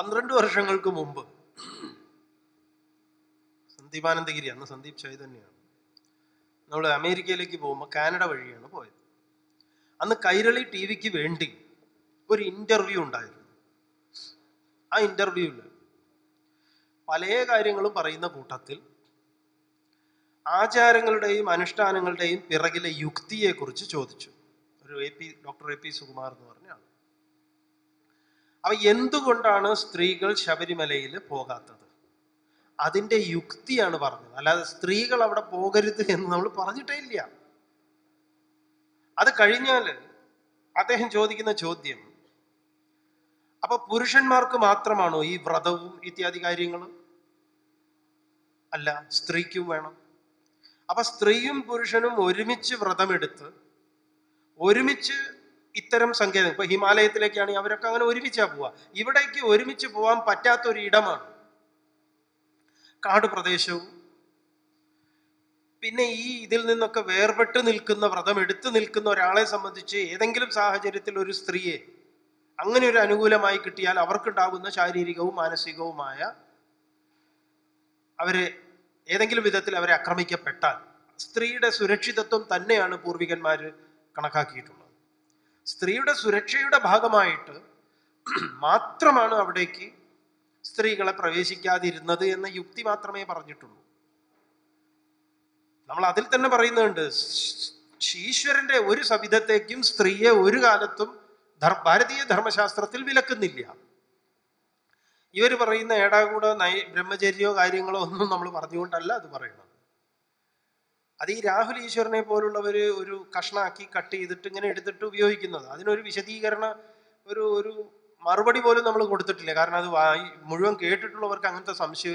പന്ത്രണ്ട് വർഷങ്ങൾക്ക് മുമ്പ്. സന്ദീപാനന്ദഗിരി അന്ന് സന്ദീപ് ചൈതന്യാണ് നമ്മൾ അമേരിക്കയിലേക്ക് പോകുമ്പോൾ കാനഡ വഴിയാണ് പോയത്. അന്ന് കൈരളി ടി വിക്ക് വേണ്ടി ഒരു ഇന്റർവ്യൂ ഉണ്ടായിരുന്നു. ആ ഇന്റർവ്യൂവിൽ പല കാര്യങ്ങളും പറയുന്ന കൂട്ടത്തിൽ ആചാരങ്ങളുടെയും അനുഷ്ഠാനങ്ങളുടെയും പിറകിലെ യുക്തിയെക്കുറിച്ച് ചോദിച്ചു. ഒരു A P doctor A P Sukumar എന്ന് പറഞ്ഞ ആൾ അപ്പൊ എന്തുകൊണ്ടാണ് സ്ത്രീകൾ ശബരിമലയിൽ പോകാത്തത്? അതിന്റെ യുക്തിയാണ് പറഞ്ഞത്. അല്ലാതെ സ്ത്രീകൾ അവിടെ പോകരുത് എന്ന് നമ്മൾ പറഞ്ഞിട്ടേ ഇല്ല. അത് കഴിഞ്ഞാൽ അദ്ദേഹം ചോദിക്കുന്ന ചോദ്യം അപ്പൊ പുരുഷന്മാർക്ക് മാത്രമാണോ ഈ വ്രതവും ഇത്യാദി കാര്യങ്ങളും? അല്ല സ്ത്രീക്കും വേണം. അപ്പൊ സ്ത്രീയും പുരുഷനും ഒരുമിച്ച് വ്രതമെടുത്ത് ഒരുമിച്ച് ഇത്തരം സങ്കേതം. ഇപ്പൊ ഹിമാലയത്തിലേക്കാണ് അവരൊക്കെ അങ്ങനെ ഒരുമിച്ചാ പോവാ. ഇവിടേക്ക് ഒരുമിച്ച് പോവാൻ പറ്റാത്ത ഒരു ഇടമാണ് കാട് പ്രദേശവും പിന്നെ ഈ ഇതിൽ നിന്നൊക്കെ വേർപെട്ട് നിൽക്കുന്ന വ്രതം എടുത്തു നിൽക്കുന്ന ഒരാളെ സംബന്ധിച്ച് ഏതെങ്കിലും സാഹചര്യത്തിൽ ഒരു സ്ത്രീയെ അങ്ങനെ ഒരു അനുകൂലമായി കിട്ടിയാൽ അവർക്കുണ്ടാകുന്ന ശാരീരികവും മാനസികവുമായ അവരെ ഏതെങ്കിലും വിധത്തിൽ അവരെ ആക്രമിക്കപ്പെട്ടാൽ സ്ത്രീയുടെ സുരക്ഷിതത്വം തന്നെയാണ് പൂർവികന്മാർ കണക്കാക്കിയിട്ടുള്ളത്. സ്ത്രീയുടെ സുരക്ഷയുടെ ഭാഗമായിട്ട് മാത്രമാണ് അവിടേക്ക് സ്ത്രീകളെ പ്രവേശിക്കാതിരുന്നത് എന്ന യുക്തി മാത്രമേ പറഞ്ഞിട്ടുള്ളൂ. നമ്മൾ അതിൽ തന്നെ പറയുന്നുണ്ട് ഈശ്വരന്റെ ഒരു സവിധത്തേക്കും സ്ത്രീയെ ഒരു കാലത്തും ഭാരതീയ ധർമ്മശാസ്ത്രത്തിൽ വിലക്കുന്നില്ല. ഇവർ പറയുന്ന ഏടാകൂടോ നൈ ബ്രഹ്മചര്യോ കാര്യങ്ങളോ ഒന്നും നമ്മൾ പറഞ്ഞുകൊണ്ടല്ല അത് പറയുന്നത് അത് ഈ രാഹുൽ ഈശ്വരനെ പോലുള്ളവര് ഒരു കഷ്ണാക്കി കട്ട് ചെയ്തിട്ട് ഇങ്ങനെ എടുത്തിട്ട് ഉപയോഗിക്കുന്നത്. അതിനൊരു വിശദീകരണ ഒരു ഒരു മറുപടി പോലും നമ്മൾ കൊടുത്തിട്ടില്ല. കാരണം അത് മുഴുവൻ കേട്ടിട്ടുള്ളവർക്ക് അങ്ങനത്തെ സംശയം